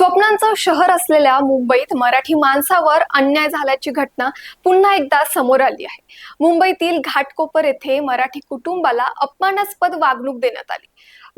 स्वप्नांचं शहर असलेल्या मुंबईत मराठी माणसावर अन्याय झाल्याची घटना पुन्हा एकदा समोर आली आहे. मुंबईतील घाटकोपर येथे मराठी कुटुंबाला अपमानास्पद वागणूक देण्यात आली.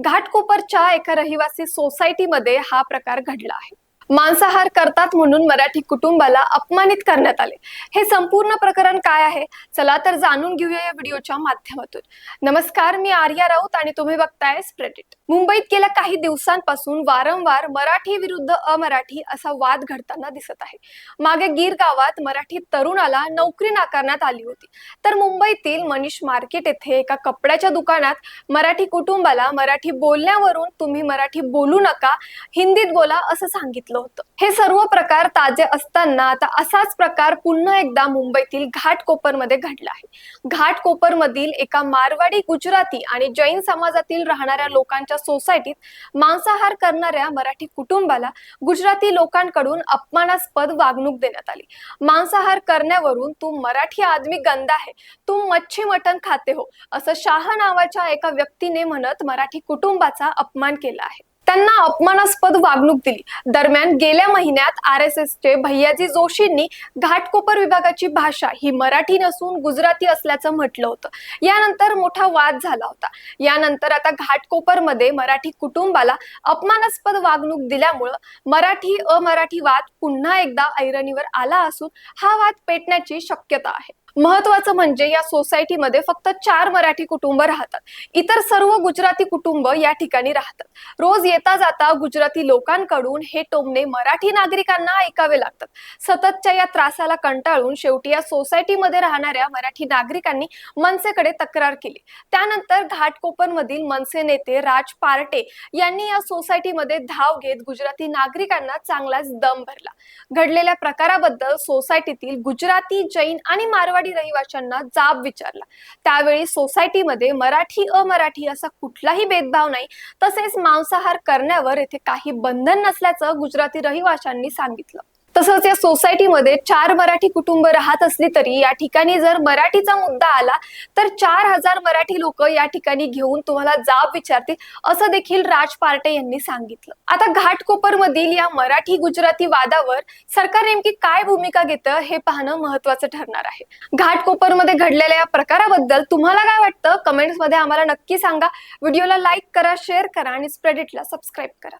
घाटकोपरच्या एका रहिवासी सोसायटीमध्ये हा प्रकार घडला आहे. मांसाहार करतात म्हणून मराठी कुटुंबाला अपमानित करण्यात आले. हे संपूर्ण प्रकरण काय आहे? चला तर जाणून घेऊया या व्हिडिओच्या माध्यमातून. नमस्कार मी आर्या राऊत आणि तुम्ही बघताय स्प्रेडिट मुंबईत गेल्या काही दिवसांपासून वारंवार मराठी विरुद्ध अमराठी असा वाद घडताना दिसत आहे. मागे गीर गावात मराठी तरुणाला नोकरी नाकारण्यात आली होती. तर मुंबईतील मनीष मार्केट येथे एका कपड्याच्या दुकानात मराठी कुटुंबाला मराठी बोलण्यावरून तुम्ही मराठी बोलू नका हिंदीत बोला असं सांगितलं होतं. हे सर्व प्रकार ताजे असताना आता असाच प्रकार पुन्हा एकदा मुंबईतील घाटकोपरमध्ये घडला आहे. घाटकोपरमधील एका मारवाडी गुजराती आणि जैन समाजातील राहणाऱ्या लोकांच्या सोसायटीत मांसाहार करणाऱ्या मराठी कुटुंबाला गुजराती लोकांकडून अपमानास्पद वागणूक देण्यात आली. मांसाहार करण्यावरून तू मराठी आदमी गंदा आहे. तू मच्छी मटण खाते हो असं शाह नावाच्या एका व्यक्तीने म्हणत मराठी कुटुंबाचा अपमान केला आहे. त्यांना अपमानास्पद वागणूक दिली. दरम्यान गेल्या महिन्यात आर एस एसचे भैयाजी जोशींनी घाटकोपर विभागाची भाषा ही मराठी नसून गुजराती असल्याचं म्हटलं होतं. यानंतर मोठा वाद झाला होता. यानंतर आता घाटकोपरमध्ये मराठी कुटुंबाला अपमानास्पद वागणूक दिल्यामुळं मराठी अमराठी वाद पुन्हा एकदा ऐरणीवर आला असून हा वाद पेटण्याची शक्यता आहे. महत्वाचं म्हणजे या सोसायटीमध्ये फक्त चार मराठी कुटुंब राहतात. इतर सर्व गुजराती कुटुंब या ठिकाणी राहतात. रोज येता जाता गुजराती लोकांकडून हे टोमणे मराठी नागरिकांना ऐकावे लागतात. सततच्या या त्रासाला कंटाळून शेवटी या सोसायटीमध्ये राहणाऱ्या मराठी नागरिकांनी मनसेकडे तक्रार केली. त्यानंतर घाटकोपरमधील मनसे नेते राज पार्टे यांनी या सोसायटीमध्ये धाव घेत गुजराती नागरिकांना चांगलाच दम भरला. घडलेल्या प्रकाराबद्दल सोसायटीतील गुजराती जैन आणि मारवाडी मारवाडी रहिवाशांना जाब विचारला. त्यावेळी सोसायटीमध्ये मराठी अमराठी असा कुठलाही भेदभाव नाही. तसेच मांसाहार करण्यावर येथे काही बंधन नसल्याचं गुजराती रहिवाशांनी सांगितलं. तसंच या सोसायटीमध्ये चार मराठी कुटुंब राहत असली तरी या ठिकाणी जर मराठीचा मुद्दा आला तर चार हजार मराठी लोक या ठिकाणी घेऊन तुम्हाला जाब विचारतील असं देखील राज पार्टे यांनी सांगितलं. आता घाटकोपर मधील या मराठी गुजराती वादावर सरकार नेमकी काय भूमिका घेतं हे पाहणं महत्वाचं ठरणार आहे. घाटकोपरमध्ये घडलेल्या या प्रकाराबद्दल तुम्हाला काय वाटतं? कमेंट्समध्ये आम्हाला नक्की सांगा. व्हिडिओला लाईक करा शेअर करा आणि स्प्रेडिटला सबस्क्राईब करा.